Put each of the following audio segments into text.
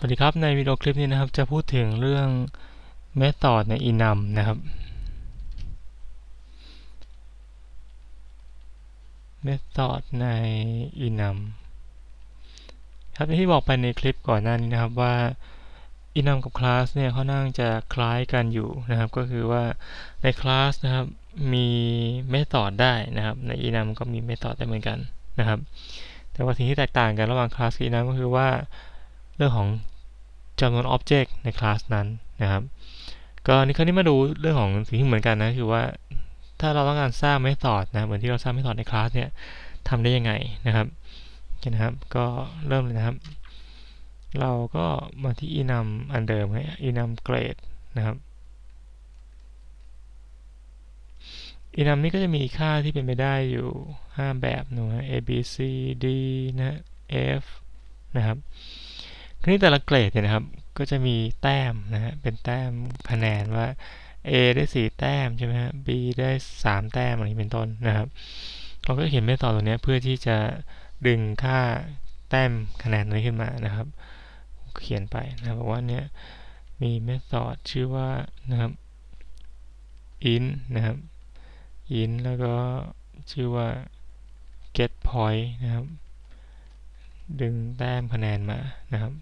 สวัสดีครับ ในวิดีโอคลิปนี้นะครับ จะพูดถึงเรื่อง method ใน enum นะครับ method ใน enum ครับที่บอกไปในคลิปก่อนหน้านี้นะครับว่า enum กับ class เนี่ยเขาน่าจะคล้ายกันอยู่นะครับ ก็คือว่าใน class นะครับมี method ได้นะครับ ใน enum ก็มี method ได้เหมือนกันนะครับ แต่ว่าสิ่งที่แตกต่างกันระหว่าง class กับ enum ก็คือว่า เรื่องของจำนวน Object ในคลาสนั้นนะครับก็นี่คราวนี้มาดูเรื่องของสิ่งที่เหมือนกันนะคือว่าถ้าเราต้องการสร้าง Method นะเหมือนที่เราสร้าง Method ในคลาสเนี่ยทำได้ยังไงนะครับนะครับ ก็เริ่มเลยนะครับ เราก็มาที่ enum อันเดิมให้ enum grade นะครับ enum นี่ก็จะมีค่าที่เป็นไปได้อยู่ 5 แบบนะ a b c d นะ f นะครับ คราวนี้แต่ละเกรดเนี่ยนะครับ ก็จะมีแต้มนะฮะ เป็นแต้มคะแนนว่า A ได้ 4 แต้มใช่ไหมฮะ B ได้ 3 แต้มอะไรเป็นต้นนะครับ เราก็เขียนเมธอดตัวนี้เพื่อที่จะดึงค่าแต้มคะแนนนี้ขึ้นมานะครับ เขียนไปนะบอกว่าเนี่ยมีเมธอดชื่อว่านะครับ int นะครับ int แล้วก็ชื่อว่า get point นะครับ ดึงแต้มคะแนนมานะครับ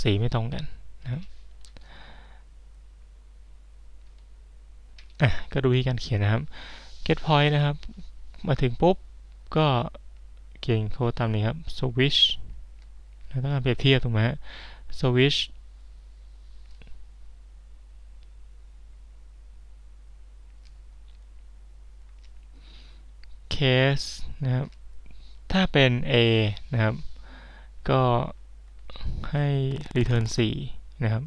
สีไม่ตรงกันนะครับอะก็ดูที่การเขียนนะครับ get point นะครับ มาถึงปุ๊บก็เขียนโค้ดตามนี้ครับ switch ต้องการเปรียบเทียบถูกไหมฮะ switch case นะครับ ถ้าเป็น A นะครับ ก็ ให้ return 4 นะครับ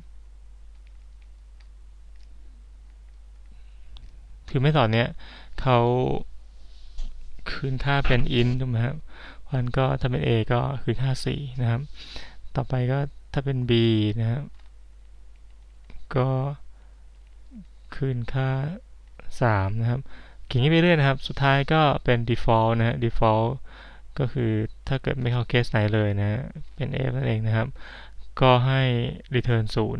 คือไม่ตอนเนี้ยเขาคืนค่าเป็น int ถูกไหมครับพันก็ถ้าเป็น a ก็คืนค่า 4 นะครับ ต่อไปก็ถ้าเป็น b นะครับ ก็คืนค่า 3 นะครับเขียนไปเรื่อยนะครับ สุดท้ายก็เป็น default นะฮะ default ก็คือ ถ้าเกิดไม่เข้าเคสไหนเลยนะ เป็น f นั่นเองนะครับ ก็ให้ return 0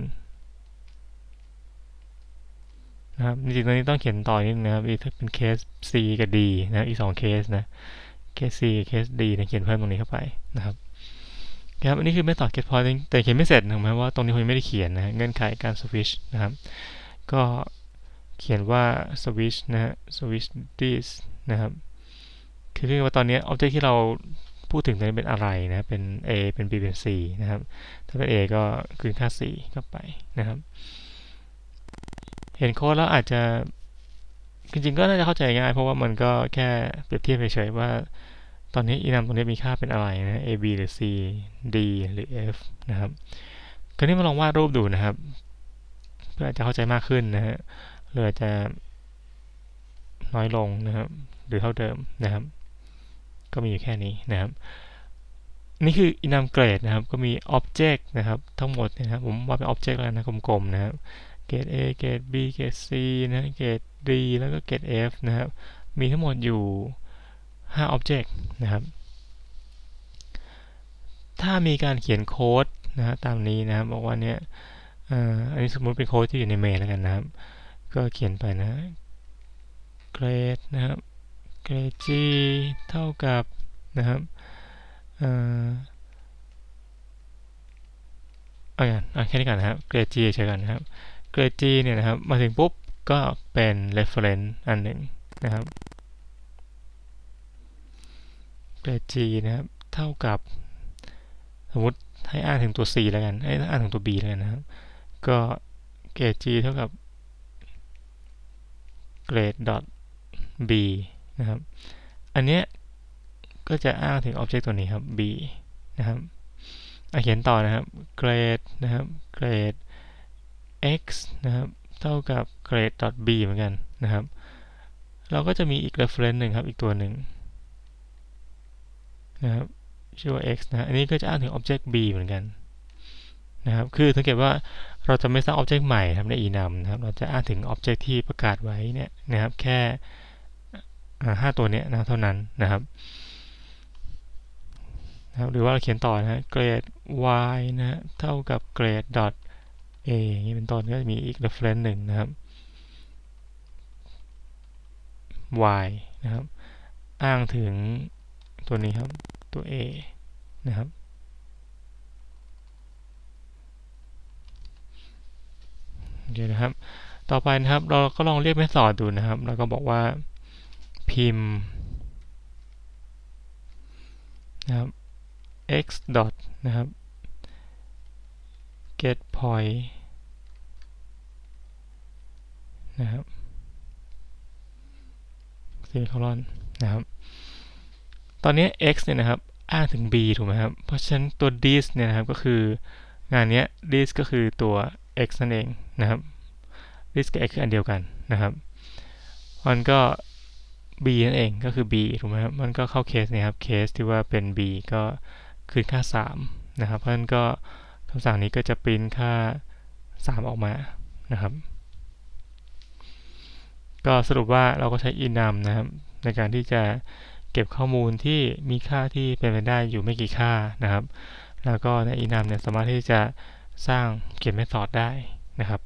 นะครับจริงๆตอนนี้ต้องเขียนต่อนิดนะครับถ้าเป็นเคส c กับ d นะอีก2เคสนะเคส c กับเคส d นี่ยเขียนเพิ่มตรงนี้เข้าไปนะครับครับอันนี้คือไม่ต่อ get point แต่เขียนไม่เสร็จถูกไหมว่าตรงนี้ผมยังไม่ได้เขียนนะเงื่อนไขการ switch นะครับ ก็เขียนว่า switch นะฮะ switch this นะครับ คือเรียกว่าตอนนี้ object ที่เรา พูดถึงตอนนี้เป็นอะไรนะเป็น a เป็น b เป็น c นะครับ ถ้าเป็น a ก็คืนค่า c เข้าไปนะครับ เห็นโค้ดแล้วอาจจะจริงๆก็น่าจะเข้าใจง่าย เพราะว่ามันก็แค่เปรียบเทียบเฉยๆว่า ตอนนี้อีนัมตรงนี้มีค่าเป็นอะไรนะ a b หรือ c d หรือ f นะครับคราวนี้มาลองวาดรูปดูนะครับ เพื่อจะเข้าใจมากขึ้นนะฮะหรือจะน้อยลงนะครับ หรือเท่าเดิมนะครับ ก็มีอยู่แค่นี้นะครับ นี่คือ enum grade นะครับ ก็มี object นะครับ ทั้งหมดนะครับ ผมว่าเป็น object แล้วนะกลมๆนะครับ grade A grade B grade C นะ grade D แล้วก็ grade F นะครับ มีทั้งหมดอยู่ 5 object นะครับ ถ้ามีการเขียนโค้ดนะฮะตามนี้นะครับบอกว่าเนี่ยอันนี้สมมติเป็นโค้ดที่อยู่ในเมนแล้วกันนะครับ ก็เขียนไปนะ grade นะครับ grade G เท่ากับนะครับเอาอย่างแค่นี้ก่อนนะครับ grade G เฉยกันนะครับ grade G เนี่ยนะครับมาถึงปุ๊บก็เป็น reference อันหนึ่งนะครับ grade G นะครับเท่ากับสมมติให้อ่านถึงตัว C แล้วกันให้อ่านถึงตัว B แล้วกันนะครับ ก็ grade G เท่ากับ grade dot b นะครับ อันเนี้ยก็จะอ้างถึง object ตัวนี้ครับ b นะครับเขียนต่อนะครับ grade นะครับ grade x นะครับ เท่ากับ grade b เหมือนกันนะครับ เราก็จะมีอีก reference หนึ่งครับ อีกตัวหนึ่งนะครับชื่อว่า x นะ อันนี้ก็จะอ้างถึง object b เหมือนกันนะครับ คือสังเกตว่าเราจะไม่สร้าง object ใหม่ทำใน enum นะครับ เราจะอ้างถึง object ที่ประกาศไว้เนี่ยนะครับ แค่ ห้าตัวเนี้ยนะเท่านั้นนะครับนะครับ หรือว่าเราเขียนต่อนะฮะเกรด y นะเท่ากับเกรด dot a อย่างนี้เป็นต้นก็จะมีอีก reference หนึ่งนะครับ y นะครับ อ้างถึงตัวนี้ครับตัว a นะครับโอเคนะครับ ต่อไปนะครับ เราก็ลองเรียกเมธอดดูนะครับ แล้วก็บอกว่า พิมพ์นะครับ x dot นะครับ get point นะครับ semicolon นะครับ ตอนนี้ x เนี่ยนะครับ อ้างถึง b ถูกไหมครับ เพราะฉะนั้นตัว this เนี่ยนะครับ ก็คืองานนี้ this ก็คือตัว x นั่นเองนะครับ this กับ x คืออันเดียวกันนะครับมันก็ b นั่นเองก็คือ b ถูกไหมครับมันก็เข้าเคสนี้ครับเคสที่ว่าเป็น b ก็คืนค่า 3 นะครับ เพราะฉะนั้นก็คำสั่งนี้ก็จะปริ้นค่า 3 ออกมานะครับ ก็สรุปว่าเราก็ใช้ enum นะครับ ในการที่จะเก็บข้อมูลที่มีค่าที่เป็นไปได้อยู่ไม่กี่ค่านะครับ แล้วก็ใน enum เนี่ยสามารถที่จะสร้างเขียนเมธอดได้นะครับ